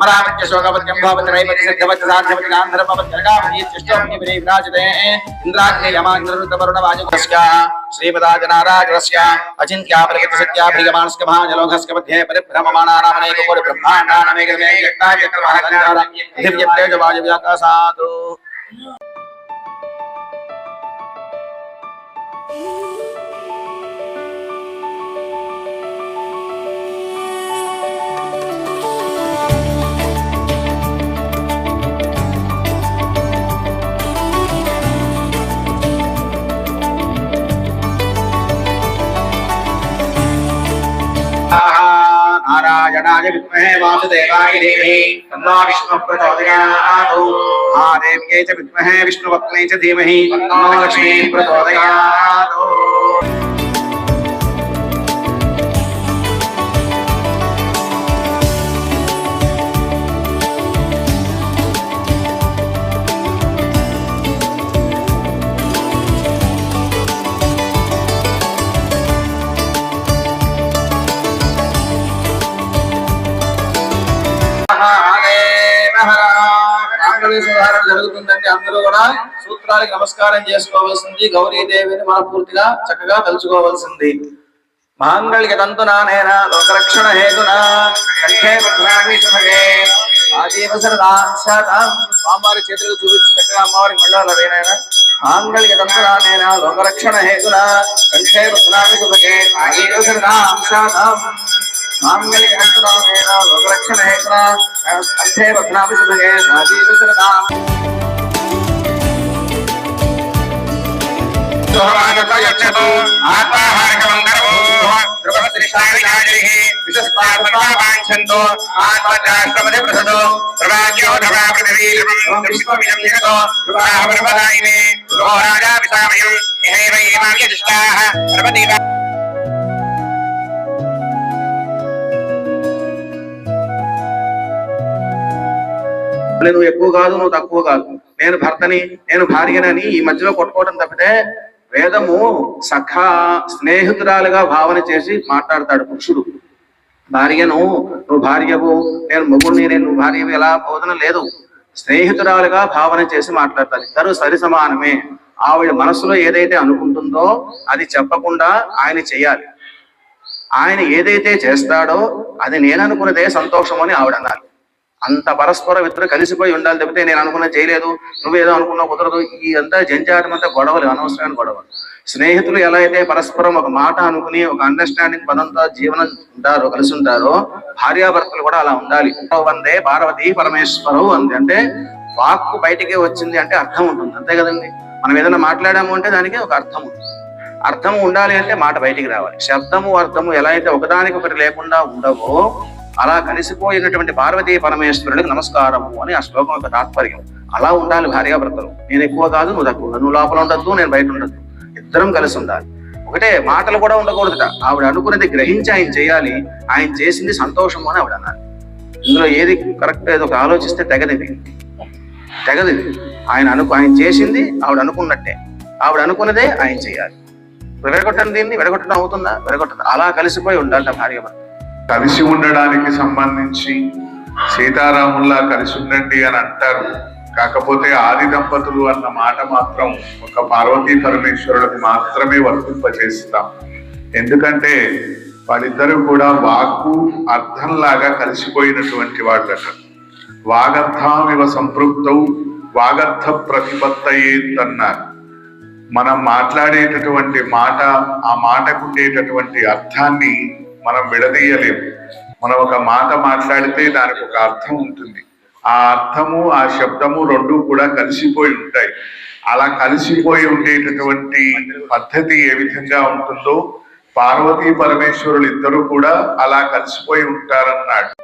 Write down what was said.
అమరావత్య శోకవత్యం భవతి రైవతి సిద్ధవతి సాధ్యవతి గాంధర్వవతి జగావతి చిష్టోమ్ని విని విరాజతే. ఇంద్రాగ్ని యమాగ్నిరుత వరుణ వాయుగస్య శ్రీపదాజనారాజరస్య అచింత్యా ప్రగతి సత్యా ప్రియమానస్క మహాజలోఘస్క మధ్యే పరిభ్రమమాణానామనేక కోటి బ్రహ్మాండానమేక దివ్య తేజ వాయు వ్యాకాశాతు నారాయణాయ విద్మహే विष्णु प्रचोदयात् धीमह लक्ष्मी प्रचोदया జరుగుతుందండి. అందరూ కూడా సూత్రానికి నమస్కారం చేసుకోవాల్సింది గౌరీదేవిని మనపూర్తిగా చక్కగా తలుచుకోవాల్సింది. మాంగళిక తంతునా లోకరక్షణ హేతునా కంఠే భద్రామి శుభగే స్వామివారి చేతులకు చూపించి చక్కగా అమ్మవారి మళ్ళా వేనైనా మాంగళ్య తంతునా లోకరక్షణ హేతునా కంఠే భద్రామి శుభగే ఆజీవ సరదాం శాతాం మాంగళ్య తంతునా నేన లోకరక్షణ హేతునా కంఠే భద్రామి శుభగే ఆజీవ సరదాం రాజా నువ్వు ఎక్కువ కాదు నువ్వు తక్కువ కాదు. నేను భర్తని నేను భార్యనని ఈ మధ్యలో కొట్టుకోవడం తప్పితే వేదము సఖ స్నేహితురాలుగా భావన చేసి మాట్లాడతాడు పురుషుడు. భార్యను నువ్వు భార్యవు నేను మొగుడిని నేను నువ్వు భార్యవు ఎలా బోధన లేదు. స్నేహితురాలుగా భావన చేసి మాట్లాడతారు ఇద్దరు సరి సమానమే. ఆవిడ మనసులో ఏదైతే అనుకుంటుందో అది చెప్పకుండా ఆయన చేయాలి ఆయన ఏదైతే చేస్తాడో అది నేను అనుకున్నదే సంతోషం అని ఆవిడ అన్నారు అంత పరస్పరం ఇద్దరు కలిసిపోయి ఉండాలి తప్పితే నేను అనుకున్న చేయలేదు నువ్వేదో అనుకున్నా కుదరదు. ఈ అంతా జంజాటం అంతా గొడవలు అనవసరమైన గొడవలు. స్నేహితులు ఎలా అయితే పరస్పరం ఒక మాట అనుకుని ఒక అండర్స్టాండింగ్ పదంతో జీవనం ఉంటారో కలిసి ఉంటారో భార్యాభర్తలు కూడా అలా ఉండాలి. వందే పార్వతి పరమేశ్వరవు అంది అంటే వాక్కు బయటికి వచ్చింది అంటే అర్థం ఉంటుంది. అంతే కదండి. మనం ఏదైనా మాట్లాడాము అంటే దానికి ఒక అర్థం ఉంటుంది. అర్థం ఉండాలి అంటే మాట బయటికి రావాలి. శబ్దము అర్థము ఎలా అయితే ఒకదానికొకటి లేకుండా ఉండవో అలా కలిసిపోయినటువంటి పార్వతీ పరమేశ్వరుడికి నమస్కారము అని ఆ శ్లోకం యొక్క తాత్పర్యం. అలా ఉండాలి భార్యాభర్తలు నేను ఎక్కువ కాదు నువ్వు తక్కువ. నువ్వు లోపల ఉండద్దు నేను బయట ఉండద్దు. ఇద్దరం కలిసి ఉండాలి. ఒకటే మాటలు కూడా ఉండకూడదుట. ఆవిడ అనుకున్నది గ్రహించి ఆయన చేయాలి. ఆయన చేసింది సంతోషము అని ఆవిడ అన్నారు. ఇందులో ఏది కరెక్ట్ ఏదో ఒక ఆలోచిస్తే తెగదిది తెగదిది ఆయన అనుకు ఆయన చేసింది ఆవిడ అనుకున్నట్టే. ఆవిడ అనుకున్నదే ఆయన చేయాలి. విడగొట్టడం దీన్ని విడగొట్టడం అవుతుందా? విడగొట్టదు అలా కలిసిపోయి ఉండాలి భార్య భర్త. కలిసి ఉండడానికి సంబంధించి సీతారాముల్లా కలిసి ఉండండి అని అంటారు. కాకపోతే ఆది దంపతులు అన్న మాట మాత్రం ఒక పార్వతీ పరమేశ్వరులకు మాత్రమే వర్తింపజేస్తాం. ఎందుకంటే వాళ్ళిద్దరూ కూడా వాక్కు అర్థంలాగా కలిసిపోయినటువంటి వాళ్ళట. వాగర్థామివ సంపృక్తౌ వాగర్థ ప్రతిపత్తయేంతన్నారు మనం మాట్లాడేటటువంటి మాట ఆ మాటకు ఉండేటటువంటి అర్థాన్ని మనం విడదీయలేము. మనం ఒక మాట మాట్లాడితే దానికి ఒక అర్థం ఉంటుంది. ఆ అర్థము ఆ శబ్దము రెండు కూడా కలిసిపోయి ఉంటాయి. అలా కలిసిపోయి ఉండేటటువంటి పద్ధతి ఏ విధంగా ఉంటుందో పార్వతీ పరమేశ్వరులు ఇద్దరు కూడా అలా కలిసిపోయి ఉంటారన్నాడు.